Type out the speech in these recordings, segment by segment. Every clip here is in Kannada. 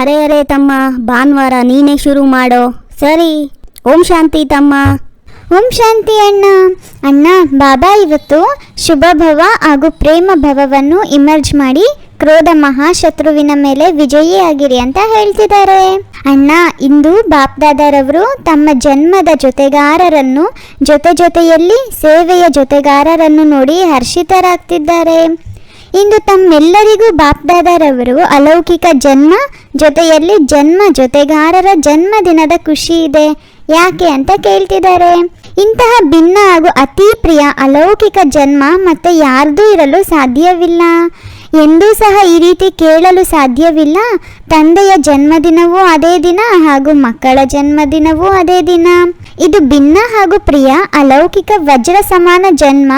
ಅರೆ ಅರೆ ತಮ್ಮ, ಭಾನುವಾರ ನೀನೇ ಶುರು ಮಾಡೋ. ಸರಿ, ಓಂ ಶಾಂತಿ ತಮ್ಮ. ಓಂ ಶಾಂತಿ ಅಣ್ಣ. ಅಣ್ಣ, ಬಾಬಾ ಇವತ್ತು ಶುಭ ಭವ ಹಾಗೂ ಪ್ರೇಮ ಭವವನ್ನು ಇಮರ್ಜ್ ಮಾಡಿ ಕ್ರೋಧ ಮಹಾಶತ್ರುವಿನ ಮೇಲೆ ವಿಜಯಿಯಾಗಿರಿ ಅಂತ ಹೇಳ್ತಿದ್ದಾರೆ. ಅಣ್ಣ, ಇಂದು ಬಾಪ್ದಾದರವರು ತಮ್ಮ ಜನ್ಮದ ಜೊತೆಗಾರರನ್ನು, ಜೊತೆ ಜೊತೆಯಲ್ಲಿ ಸೇವೆಯ ಜೊತೆಗಾರರನ್ನು ನೋಡಿ ಹರ್ಷಿತರಾಗ್ತಿದ್ದಾರೆ. ಇಂದು ತಮ್ಮೆಲ್ಲರಿಗೂ ಬಾಪ್ದಾದರವರು ಅಲೌಕಿಕ ಜನ್ಮ ಜೊತೆಯಲ್ಲಿ ಜನ್ಮ ಜೊತೆಗಾರರ ಜನ್ಮದಿನದ ಖುಷಿ ಇದೆ. ಯಾಕೆ ಅಂತ ಕೇಳ್ತಿದ್ದಾರೆ. ಇಂತಹ ಭಿನ್ನ ಹಾಗೂ ಅತಿ ಪ್ರಿಯ ಅಲೌಕಿಕ ಜನ್ಮ ಮತ್ತೆ ಯಾರ್ದೂ ಇರಲು ಸಾಧ್ಯವಿಲ್ಲ. ಎಂದೂ ಸಹ ಈ ರೀತಿ ಕೇಳಲು ಸಾಧ್ಯವಿಲ್ಲ. ತಂದೆಯ ಜನ್ಮದಿನವೂ ಅದೇ ದಿನ ಹಾಗೂ ಮಕ್ಕಳ ಜನ್ಮದಿನವೂ ಅದೇ ದಿನ. ಇದು ಭಿನ್ನ ಹಾಗೂ ಪ್ರಿಯ ಅಲೌಕಿಕ ವಜ್ರ ಸಮಾನ ಜನ್ಮ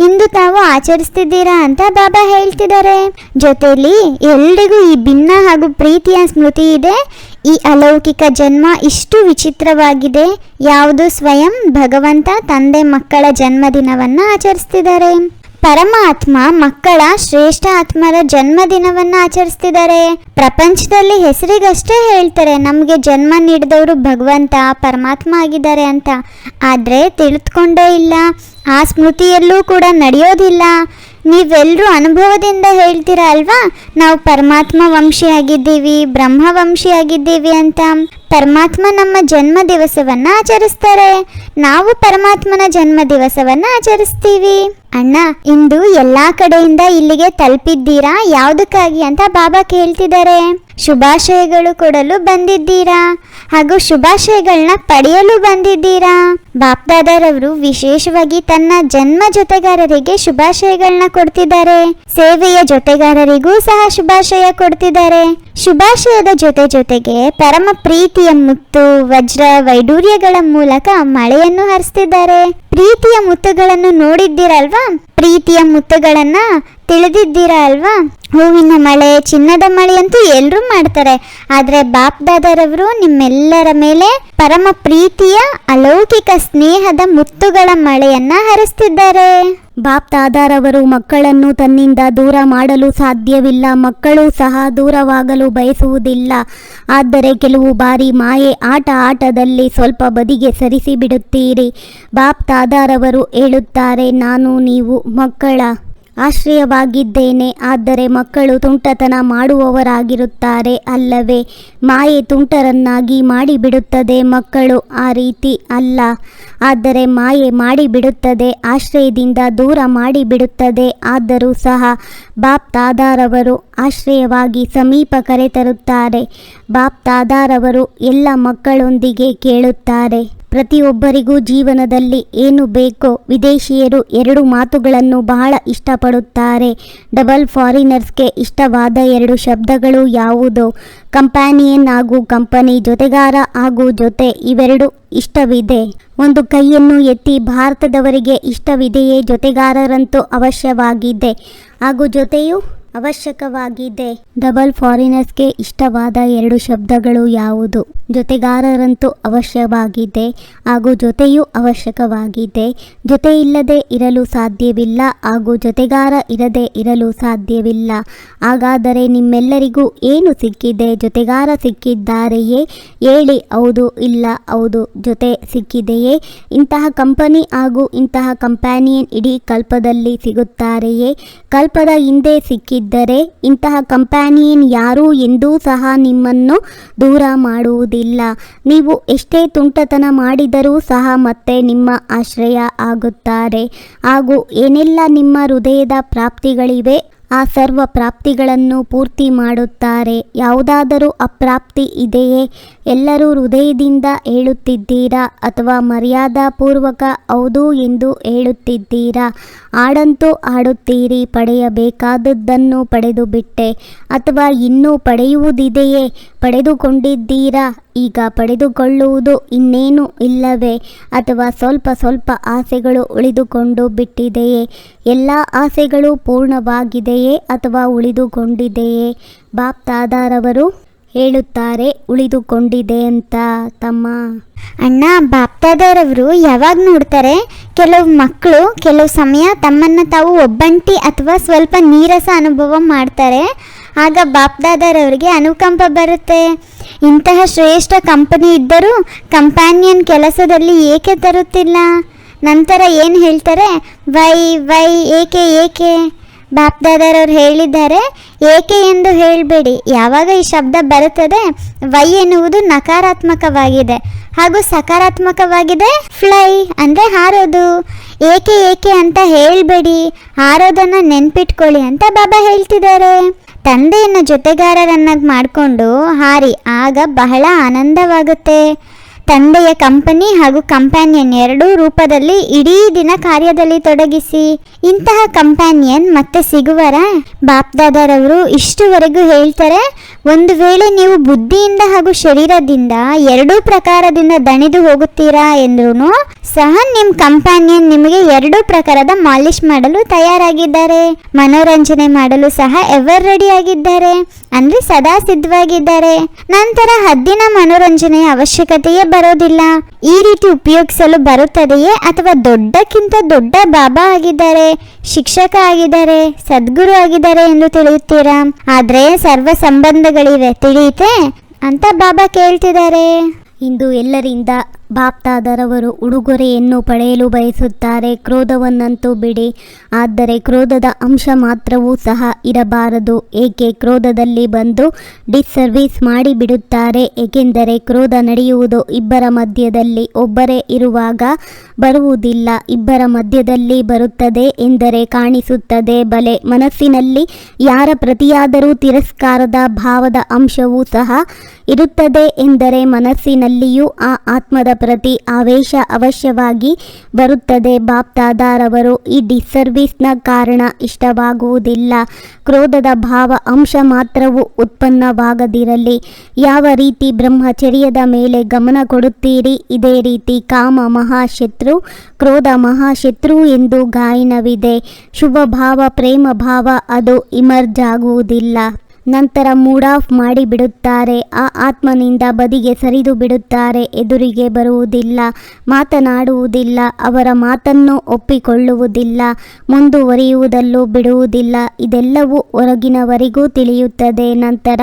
ಇಂದು ತಾವು ಆಚರಿಸ್ತಿದ್ದೀರಾ ಅಂತ ಬಾಬಾ ಹೇಳ್ತಿದ್ದಾರೆ. ಜೊತೆಲಿ ಎಲ್ರಿಗೂ ಈ ಭಿನ್ನ ಹಾಗೂ ಪ್ರೀತಿಯ ಸ್ಮೃತಿ ಇದೆ. ಈ ಅಲೌಕಿಕ ಜನ್ಮ ಇಷ್ಟು ವಿಚಿತ್ರವಾಗಿದೆ. ಯಾವುದು ಸ್ವಯಂ ಭಗವಂತ ತಂದೆ ಮಕ್ಕಳ ಜನ್ಮದಿನವನ್ನ ಆಚರಿಸ್ತಿದ್ದಾರೆ. ಪರಮಾತ್ಮ ಮಕ್ಕಳ ಶ್ರೇಷ್ಠ ಆತ್ಮರ ಜನ್ಮದಿನವನ್ನ ಆಚರಿಸ್ತಿದ್ದಾರೆ. ಪ್ರಪಂಚದಲ್ಲಿ ಹೆಸರಿಗಷ್ಟೇ ಹೇಳ್ತಾರೆ, ನಮಗೆ ಜನ್ಮ ನೀಡಿದವರು ಭಗವಂತ, ಪರಮಾತ್ಮ ಆಗಿದ್ದಾರೆ ಅಂತ. ಆದರೆ ತಿಳಿದುಕೊಂಡೇ ಇಲ್ಲ. ಆ ಸ್ಮೃತಿಯಲ್ಲೂ ಕೂಡ ನಡೆಯೋದಿಲ್ಲ. ನೀವೆಲ್ಲರೂ ಅನುಭವದಿಂದ ಹೇಳ್ತೀರಾ ಅಲ್ವಾ? ನಾವು ಪರಮಾತ್ಮ ವಂಶಿಯಾಗಿದ್ದೀವಿ ಬ್ರಹ್ಮ ವಂಶಿಯಾಗಿದ್ದೀವಿ ಅಂತ. ಪರಮಾತ್ಮ ನಮ್ಮ ಜನ್ಮ ದಿವಸವನ್ನು ಆಚರಿಸ್ತಾರೆ. ನಾವು ಪರಮಾತ್ಮನ ಜನ್ಮ ದಿವಸವನ್ನು ಆಚರಿಸ್ತೀವಿ. ಅಣ್ಣ, ಇಂದು ಎಲ್ಲಾ ಕಡೆಯಿಂದ ಇಲ್ಲಿಗೆ ತಲುಪಿದ್ದೀರಾ? ಯಾವುದಕ್ಕಾಗಿ ಅಂತ ಬಾಬಾ ಕೇಳ್ತಿದ್ದಾರೆ. ಶುಭಾಶಯಗಳು ಕೊಡಲು ಬಂದಿದ್ದೀರಾ? ಹಾಗೂ ಶುಭಾಶಯಗಳನ್ನ ಪಡೆಯಲು ಬಂದಿದ್ದೀರಾ? ಬಾಪ್ದಾದರವರು ವಿಶೇಷವಾಗಿ ತನ್ನ ಜನ್ಮ ಜೊತೆಗಾರರಿಗೆ ಶುಭಾಶಯಗಳನ್ನ ಕೊಡ್ತಿದ್ದಾರೆ. ಸೇವೆಯ ಜೊತೆಗಾರರಿಗೂ ಸಹ ಶುಭಾಶಯ ಕೊಡ್ತಿದ್ದಾರೆ. ಶುಭಾಶಯದ ಜೊತೆ ಜೊತೆಗೆ ಪರಮ ಪ್ರೀತಿಯ ಮುತ್ತು, ವಜ್ರ ವೈಡೂರ್ಯಗಳ ಮೂಲಕ ಮಳೆಯನ್ನು ಹರಿಸ್ತಿದ್ದಾರೆ. ಪ್ರೀತಿಯ ಮುತ್ತುಗಳನ್ನು ನೋಡಿದ್ದೀರಲ್ವಾ? ಪ್ರೀತಿಯ ಮುತ್ತುಗಳನ್ನ ತಿಳಿದಿದ್ದೀರಾ ಅಲ್ವಾ? ಹೂವಿನ ಮಳೆ, ಚಿನ್ನದ ಮಳೆ ಅಂತೂ ಎಲ್ಲರೂ ಮಾಡ್ತಾರೆ. ಆದರೆ ಬಾಪ್ದಾದರವರು ನಿಮ್ಮೆಲ್ಲರ ಮೇಲೆ ಪರಮ ಪ್ರೀತಿಯ, ಅಲೌಕಿಕ ಸ್ನೇಹದ ಮುತ್ತುಗಳ ಮಳೆಯನ್ನ ಹರಿಸ್ತಿದ್ದಾರೆ. ಬಾಪ್ ದಾದಾರವರು ಮಕ್ಕಳನ್ನು ತನ್ನಿಂದ ದೂರ ಮಾಡಲು ಸಾಧ್ಯವಿಲ್ಲ. ಮಕ್ಕಳು ಸಹ ದೂರವಾಗಲು ಬಯಸುವುದಿಲ್ಲ. ಆದರೆ ಕೆಲವು ಬಾರಿ ಮಾಯೆ ಆಟ ಆಟದಲ್ಲಿ ಸ್ವಲ್ಪ ಬದಿಗೆ ಸರಿಸಿಬಿಡುತ್ತೀರಿ. ಬಾಪ್ ದಾದಾರವರು ಹೇಳುತ್ತಾರೆ, ನಾನು ನೀವು ಮಕ್ಕಳ ಆಶ್ರಯವಾಗಿದ್ದೇನೆ, ಆದರೆ ಮಕ್ಕಳು ತುಂಟತನ ಮಾಡುವವರಾಗಿರುತ್ತಾರೆ ಅಲ್ಲವೇ, ಮಾಯೆ ತುಂಟರನ್ನಾಗಿ ಮಾಡಿಬಿಡುತ್ತದೆ ಮಕ್ಕಳು, ಆ ರೀತಿ ಅಲ್ಲ. ಆದರೆ ಮಾಯೆ ಮಾಡಿಬಿಡುತ್ತದೆ, ಆಶ್ರಯದಿಂದ ದೂರ ಮಾಡಿಬಿಡುತ್ತದೆ, ಆದರೂ ಸಹ ಬಾಪ್ ತಾದಾರವರು ಆಶ್ರಯವಾಗಿ ಸಮೀಪ ಕರೆತರುತ್ತಾರೆ. ಬಾಪ್ ತಾದಾರವರು ಎಲ್ಲ ಮಕ್ಕಳೊಂದಿಗೆ ಕೇಳುತ್ತಾರೆ. ಪ್ರತಿಯೊಬ್ಬರಿಗೂ ಜೀವನದಲ್ಲಿ ಏನು ಬೇಕೋ ವಿದೇಶಿಯರು ಎರಡು ಮಾತುಗಳನ್ನು ಬಹಳ ಇಷ್ಟಪಡುತ್ತಾರೆ. ಡಬಲ್ ಫಾರಿನರ್ಸ್ಗೆ ಇಷ್ಟವಾದ ಎರಡು ಶಬ್ದಗಳು ಯಾವುದು? ಕಂಪ್ಯಾನಿಯನ್ ಹಾಗೂ ಕಂಪನಿ ಜೊತೆಗಾರ ಹಾಗೂ ಜೊತೆ ಇವೆರಡು ಇಷ್ಟವಿದೆ. ಒಂದು ಕೈಯನ್ನು ಎತ್ತಿ ಭಾರತದವರಿಗೆ ಇಷ್ಟವಿದೆಯೇ ಜೊತೆಗಾರರಂತೂ ಅವಶ್ಯವಾಗಿದೆ. ಹಾಗೂ ಜೊತೆಯು ಅವಶ್ಯಕವಾಗಿದೆ. ಡಬಲ್ ಫಾರಿನರ್ಸ್ಗೆ ಇಷ್ಟವಾದ ಎರಡು ಶಬ್ದಗಳು ಯಾವುದು? ಜೊತೆಗಾರರಂತೂ ಅವಶ್ಯವಾಗಿದೆ. ಹಾಗೂ ಜೊತೆಯೂ ಅವಶ್ಯಕವಾಗಿದೆ. ಜೊತೆ ಇಲ್ಲದೆ ಇರಲು ಸಾಧ್ಯವಿಲ್ಲ. ಹಾಗೂ ಜೊತೆಗಾರ ಇರದೆ ಇರಲು ಸಾಧ್ಯವಿಲ್ಲ. ಹಾಗಾದರೆ ನಿಮ್ಮೆಲ್ಲರಿಗೂ ಏನು ಸಿಕ್ಕಿದೆ? ಜೊತೆಗಾರ ಸಿಕ್ಕಿದ್ದಾರೆಯೇ? ಹೇಳಿ. ಹೌದು, ಇಲ್ಲ, ಹೌದು, ಜೊತೆ ಸಿಕ್ಕಿದೆಯೇ? ಇಂತಹ ಕಂಪನಿ ಹಾಗೂ ಇಂತಹ ಕಂಪ್ಯಾನಿಯನ್ ಇಡೀ ಕಲ್ಪದಲ್ಲಿ ಸಿಗುತ್ತಾರೆಯೇ? ಕಲ್ಪದ ಹಿಂದೆ ಸಿಕ್ಕಿದ್ದರೆ ಇಂತಹ ಕಂಪ್ಯಾನಿಯನ್ ಯಾರು ಎಂದೂ ಸಹ ನಿಮ್ಮನ್ನು ದೂರ ಮಾಡುವುದಿಲ್ಲ. ನೀವು ಎಷ್ಟೇ ತುಂಟತನ ಮಾಡಿದರೂ ಸಹ ಮತ್ತೆ ನಿಮ್ಮ ಆಶ್ರಯ ಆಗುತ್ತಾರೆ. ಹಾಗೂ ಏನೆಲ್ಲ ನಿಮ್ಮ ಹೃದಯದ ಪ್ರಾಪ್ತಿಗಳಿವೆ? ಆ ಸರ್ವ ಪ್ರಾಪ್ತಿಗಳನ್ನು ಪೂರ್ತಿ ಮಾಡುತ್ತಾರೆ. ಯಾವುದಾದರೂ ಅಪ್ರಾಪ್ತಿ ಇದೆಯೇ? ಎಲ್ಲರೂ ಹೃದಯದಿಂದ ಹೇಳುತ್ತಿದ್ದೀರಾ? ಅಥವಾ ಮರ್ಯಾದಾಪೂರ್ವಕ ಹೌದು ಎಂದು ಹೇಳುತ್ತಿದ್ದೀರಾ? ಆಡಂತೂ ಆಡುತ್ತೀರಿ ಪಡೆಯಬೇಕಾದದ್ದನ್ನು ಪಡೆದು ಬಿಟ್ಟೆ ಅಥವಾ ಇನ್ನೂ ಪಡೆಯುವುದಿದೆಯೇ? ಪಡೆದುಕೊಂಡಿದ್ದೀರಾ? ಈಗ ಪಡೆದುಕೊಳ್ಳುವುದು ಇನ್ನೇನು ಇಲ್ಲವೇ? ಅಥವಾ ಸ್ವಲ್ಪ ಸ್ವಲ್ಪ ಆಸೆಗಳು ಉಳಿದುಕೊಂಡು ಬಿಟ್ಟಿದೆಯೇ? ಎಲ್ಲ ಆಸೆಗಳು ಪೂರ್ಣವಾಗಿದೆಯೇ ಅಥವಾ ಉಳಿದುಕೊಂಡಿದೆಯೇ? ಬಾಪ್ ತಾದಾರವರು ಹೇಳುತ್ತಾರೆ, ಉಳಿದುಕೊಂಡಿದೆ ಅಂತ ತಮ್ಮ. ಅಣ್ಣ, ಬಾಪ್ತಾದಾರವರು ಯಾವಾಗ ನೋಡ್ತಾರೆ? ಕೆಲವು ಮಕ್ಕಳು ಕೆಲವು ಸಮಯ ತಮ್ಮನ್ನು ತಾವು ಒಬ್ಬಂಟಿ ಅಥವಾ ಸ್ವಲ್ಪ ನೀರಸ ಅನುಭವ ಮಾಡ್ತಾರೆ. ಆಗ ಬಾಪ್ದಾದರವರಿಗೆ ಅನುಕಂಪ ಬರುತ್ತೆ. ಇಂತಹ ಶ್ರೇಷ್ಠ ಕಂಪನಿ ಇದ್ದರೂ ಕಂಪ್ಯಾನಿಯನ್ ಕೆಲಸದಲ್ಲಿ ಏಕೆ ತರುತ್ತಿಲ್ಲ? ನಂತರ ಏನು ಹೇಳ್ತಾರೆ? ವೈ ವೈ, ಏಕೆ ಏಕೆ? ಬಾಪ್ದಾದರವ್ರು ಹೇಳಿದ್ದಾರೆ, ಏಕೆ ಎಂದು ಹೇಳಬೇಡಿ. ಯಾವಾಗ ಈ ಶಬ್ದ ಬರುತ್ತದೆ? ವೈ ಎನ್ನುವುದು ನಕಾರಾತ್ಮಕವಾಗಿದೆ. ಹಾಗೂ ಸಕಾರಾತ್ಮಕವಾಗಿದೆ? ಫ್ಲೈ, ಅಂದರೆ ಹಾರೋದು. ಏಕೆ ಏಕೆ ಅಂತ ಹೇಳಬೇಡಿ. ಹಾರೋದನ್ನು ನೆನ್ಪಿಟ್ಕೊಳ್ಳಿ ಅಂತ ಬಾಬಾ ಹೇಳ್ತಿದ್ದಾರೆ. ತಂದೆಯನ್ನು ಜೊತೆಗಾರರನ್ನಾಗಿ ಮಾಡಿಕೊಂಡು ಹಾರಿ, ಆಗ ಬಹಳ ಆನಂದವಾಗುತ್ತೆ. ತಂದೆಯ ಕಂಪನಿ ಹಾಗೂ ಕಂಪ್ಯಾನಿಯನ್ ಎರಡೂ ರೂಪದಲ್ಲಿ ಇಡೀ ದಿನ ಕಾರ್ಯದಲ್ಲಿ ತೊಡಗಿಸಿ, ಇಂತಹ ಕಂಪ್ಯಾನಿಯನ್ ಮತ್ತೆ ಸಿಗುವರ? ಬಾಪ್ದಾದರವರು ಇಷ್ಟುವರೆಗೂ ಹೇಳ್ತಾರೆ, ಒಂದು ವೇಳೆ ನೀವು ಬುದ್ಧಿಯಿಂದ ಹಾಗೂ ಶರೀರದಿಂದ ಎರಡೂ ಪ್ರಕಾರದಿಂದ ದಣಿದು ಹೋಗುತ್ತೀರಾ? ಎಂದ್ರೂ ಸಹ ನಿಮ್ಮ ಕಂಪ್ಯಾನಿಯನ್ ನಿಮಗೆ ಎರಡೂ ಪ್ರಕಾರದ ಮಾಲಿಶ್ ಮಾಡಲು ತಯಾರಾಗಿದ್ದಾರೆ. ಮನೋರಂಜನೆ ಮಾಡಲು ಸಹ ಎವರ್ ರೆಡಿ ಆಗಿದ್ದಾರೆ. ಅಂದ್ರೆ ಸದಾ ಸಿದ್ಧವಾಗಿದ್ದಾರೆ. ನಂತರ ಹದ್ದಿನ ಮನೋರಂಜನೆಯ ಅವಶ್ಯಕತೆಯೇ ಬರೋದಿಲ್ಲ. ಈ ರೀತಿ ಉಪಯೋಗಿಸಲು ಬರುತ್ತದೆಯೇ ಅಥವಾ ದೊಡ್ಡಕ್ಕಿಂತ ದೊಡ್ಡ ಬಾಬಾ ಆಗಿದ್ದಾರೆ, ಶಿಕ್ಷಕ ಆಗಿದ್ದಾರೆ, ಸದ್ಗುರು ಆಗಿದ್ದಾರೆ ಎಂದು ತಿಳಿಯುತ್ತೀರಾ? ಆದ್ರೆ ಸರ್ವ ಸಂಬಂಧಗಳಿವೆ ತಿಳಿಯುತ್ತೆ ಅಂತ ಬಾಬಾ ಕೇಳ್ತಿದ್ದಾರೆ. ಇಂದು ಎಲ್ಲರಿಂದ ಬಾಪ್ತಾದರವರು ಉಡುಗೊರೆಯನ್ನು ಪಡೆಯಲು ಬಯಸುತ್ತಾರೆ, ಕ್ರೋಧವನ್ನಂತೂ ಬಿಡಿ. ಆದರೆ ಕ್ರೋಧದ ಅಂಶ ಮಾತ್ರವೂ ಸಹ ಇರಬಾರದು. ಏಕೆ ಕ್ರೋಧದಲ್ಲಿ ಬಂದು ಡಿಸ್ಸರ್ವಿಸ್ ಮಾಡಿಬಿಡುತ್ತಾರೆ? ಏಕೆಂದರೆ ಕ್ರೋಧ ನಡೆಯುವುದು ಇಬ್ಬರ ಮಧ್ಯದಲ್ಲಿ, ಒಬ್ಬರೇ ಇರುವಾಗ ಬರುವುದಿಲ್ಲ. ಇಬ್ಬರ ಮಧ್ಯದಲ್ಲಿ ಬರುತ್ತದೆ ಎಂದರೆ ಕಾಣಿಸುತ್ತದೆ. ಬಲೆ ಮನಸ್ಸಿನಲ್ಲಿ ಯಾರ ಪ್ರತಿಯಾದರೂ ತಿರಸ್ಕಾರದ ಭಾವದ ಅಂಶವೂ ಸಹ ಇರುತ್ತದೆ ಎಂದರೆ ಮನಸ್ಸಿನಲ್ಲಿಯೂ ಆ ಆತ್ಮದ ಪ್ರತಿ ಆವೇಶ ಅವಶ್ಯವಾಗಿ ಬರುತ್ತದೆ. ಬಾಪ್ತಾದಾರವರು ಈ ಡಿಸ್ಸರ್ವಿಸ್ನ ಕಾರಣ ಇಷ್ಟವಾಗುವುದಿಲ್ಲ. ಕ್ರೋಧದ ಭಾವ ಅಂಶ ಮಾತ್ರವೂ ಉತ್ಪನ್ನವಾಗದಿರಲಿ. ಯಾವ ರೀತಿ ಬ್ರಹ್ಮಚರ್ಯದ ಮೇಲೆ ಗಮನ ಕೊಡುತ್ತೀರಿ? ಇದೇ ರೀತಿ ಕಾಮ ಮಹಾಶತ್ರು, ಕ್ರೋಧ ಮಹಾಶತ್ರು ಎಂದು ಗಾಯನವಿದೆ. ಶುಭ ಭಾವ ಪ್ರೇಮ ಭಾವ ಅದು ಇಮರ್ಜ್ ಆಗುವುದಿಲ್ಲ ನಂತರ ಮೂಡ್ ಆಫ್ ಮಾಡಿಬಿಡುತ್ತಾರೆ. ಆ ಆತ್ಮನಿಂದ ಬದಿಗೆ ಸರಿದು ಬಿಡುತ್ತಾರೆ. ಎದುರಿಗೆ ಬರುವುದಿಲ್ಲ, ಮಾತನಾಡುವುದಿಲ್ಲ, ಅವರ ಮಾತನ್ನು ಒಪ್ಪಿಕೊಳ್ಳುವುದಿಲ್ಲ, ಮುಂದುವರಿಯುವುದಲ್ಲೂ ಬಿಡುವುದಿಲ್ಲ. ಇದೆಲ್ಲವೂ ಹೊರಗಿನವರಿಗೂ ತಿಳಿಯುತ್ತದೆ. ನಂತರ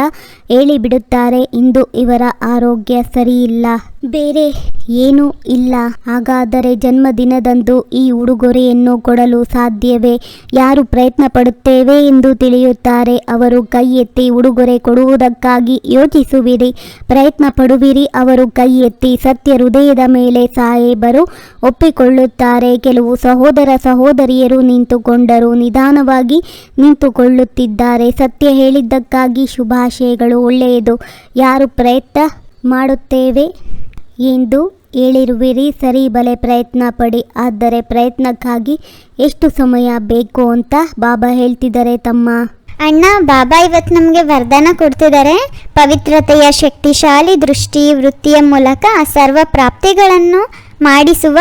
ಹೇಳಿಬಿಡುತ್ತಾರೆ, ಇಂದು ಇವರ ಆರೋಗ್ಯ ಸರಿಯಿಲ್ಲ. ಬೇರೆ ಏನೂ ಇಲ್ಲ. ಹಾಗಾದರೆ ಜನ್ಮದಿನದಂದು ಈ ಉಡುಗೊರೆಯನ್ನು ಕೊಡಲು ಸಾಧ್ಯವೇ? ಯಾರು ಪ್ರಯತ್ನ ಪಡುತ್ತೇವೆ ಎಂದು ತಿಳಿಯುತ್ತಾರೆ. ಅವರು ಕೈ ಎತ್ತಿ ಉಡುಗೊರೆ ಕೊಡುವುದಕ್ಕಾಗಿ ಯೋಚಿಸುವಿರಿ. ಪ್ರಯತ್ನ ಪಡುವಿರಿ ಅವರು ಕೈ ಎತ್ತಿ ಸತ್ಯ ಹೃದಯದ ಮೇಲೆ ಸಾಹೇಬರು ಒಪ್ಪಿಕೊಳ್ಳುತ್ತಾರೆ. ಕೆಲವು ಸಹೋದರ ಸಹೋದರಿಯರು ನಿಂತುಕೊಂಡರು. ನಿಧಾನವಾಗಿ ನಿಂತುಕೊಳ್ಳುತ್ತಿದ್ದಾರೆ. ಸತ್ಯ ಹೇಳಿದ್ದಕ್ಕಾಗಿ ಶುಭಾಶಯಗಳು ಒಳ್ಳೆಯದು. ಯಾರು ಪ್ರಯತ್ನ ಮಾಡುತ್ತೇವೆ? ಎಂದು ಹೇಳಿರುವಿರಿ. ಸರಿ, ಬಲೆ ಪ್ರಯತ್ನ ಪಡಿ. ಆದರೆ ಪ್ರಯತ್ನಕ್ಕಾಗಿ ಎಷ್ಟು ಸಮಯ ಬೇಕು ಅಂತ ಬಾಬಾ ಹೇಳ್ತಿದ್ದಾರೆ ತಮ್ಮ. ಅಣ್ಣ, ಬಾಬಾ ಇವತ್ತು ನಮಗೆ ವರದಾನ ಕೊಡ್ತಿದ್ದಾರೆ. ಪವಿತ್ರತೆಯ ಶಕ್ತಿಶಾಲಿ ದೃಷ್ಟಿ ವೃತ್ತಿಯ ಮೂಲಕ ಸರ್ವ ಪ್ರಾಪ್ತಿಗಳನ್ನು ಮಾಡಿಸುವ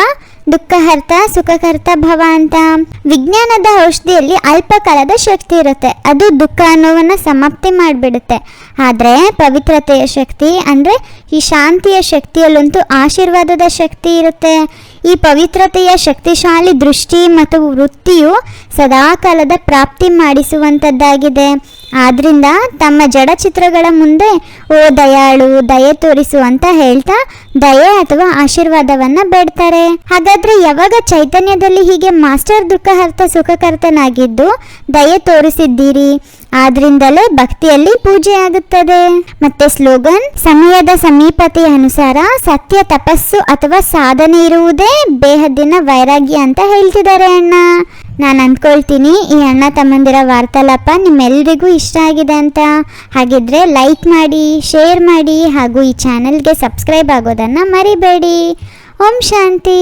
ದುಃಖಹರ್ತ, ಸುಖಕರ್ತ ಭವ ಅಂತ. ವಿಜ್ಞಾನದ ಔಷಧಿಯಲ್ಲಿ ಅಲ್ಪಕಾಲದ ಶಕ್ತಿ ಇರುತ್ತೆ. ಅದು ದುಃಖ ಅನ್ನೋವನ್ನು ಸಮಾಪ್ತಿ ಮಾಡಿಬಿಡುತ್ತೆ. ಆದರೆ ಪವಿತ್ರತೆಯ ಶಕ್ತಿ ಅಂದರೆ ಈ ಶಾಂತಿಯ ಶಕ್ತಿಯಲ್ಲಂತೂ ಆಶೀರ್ವಾದದ ಶಕ್ತಿ ಇರುತ್ತೆ. ಈ ಪವಿತ್ರತೆಯ ಶಕ್ತಿಶಾಲಿ ದೃಷ್ಟಿ ಮತ್ತು ವೃತ್ತಿಯು ಸದಾಕಾಲದ ಪ್ರಾಪ್ತಿ ಮಾಡಿಸುವಂಥದ್ದಾಗಿದೆ ಆದ್ದರಿಂದ ತಮ್ಮ ಜಡಚಿತ್ರಗಳ ಮುಂದೆ, ಓ ದಯಾಳು, ದಯೆ ತೋರಿಸು ಅಂತ ಹೇಳ್ತಾ, ದಯೆ ಅಥವಾ ಆಶೀರ್ವಾದವನ್ನ ಬೇಡ್ತಾರೆ. ಹಾಗಾದ್ರೆ ಯಾವಾಗ ಚೈತನ್ಯದಲ್ಲಿ ಹೀಗೆ ಮಾಸ್ಟರ್ ದುಃಖಹರ್ತ ಸುಖಕರ್ತನಾಗಿದ್ದು, ದಯೆ ತೋರಿಸಿದ್ದೀರಿ? ಆದ್ರಿಂದಲೇ ಭಕ್ತಿಯಲ್ಲಿ ಪೂಜೆ ಆಗುತ್ತದೆ ಮತ್ತೆ ಸ್ಲೋಗನ್, ಸಮಯದ ಸಮೀಪತೆಯ ಅನುಸಾರ ಸತ್ಯ ತಪಸ್ಸು ಅಥವಾ ಸಾಧನೆ ಇರುವುದೇ ಬೇಹದ್ದಿನ ವೈರಾಗ್ಯ ಅಂತ ಹೇಳ್ತಿದ್ದಾರೆ ಅಣ್ಣ. ನಾನು ಅಂದ್ಕೊಳ್ತೀನಿ, ಈ ಅಣ್ಣ ತಮ್ಮಂದಿರ ವಾರ್ತಾಲಾಪ ನಿಮ್ಮೆಲ್ಲರಿಗೂ ಇಷ್ಟ ಆಗಿದೆ ಅಂತ. ಹಾಗಿದ್ರೆ ಲೈಕ್ ಮಾಡಿ, ಶೇರ್ ಮಾಡಿ ಹಾಗೂ ಈ ಚಾನೆಲ್ಗೆ ಸಬ್ಸ್ಕ್ರೈಬ್ ಆಗೋದನ್ನು ಮರಿಬೇಡಿ. ಓಂ ಶಾಂತಿ.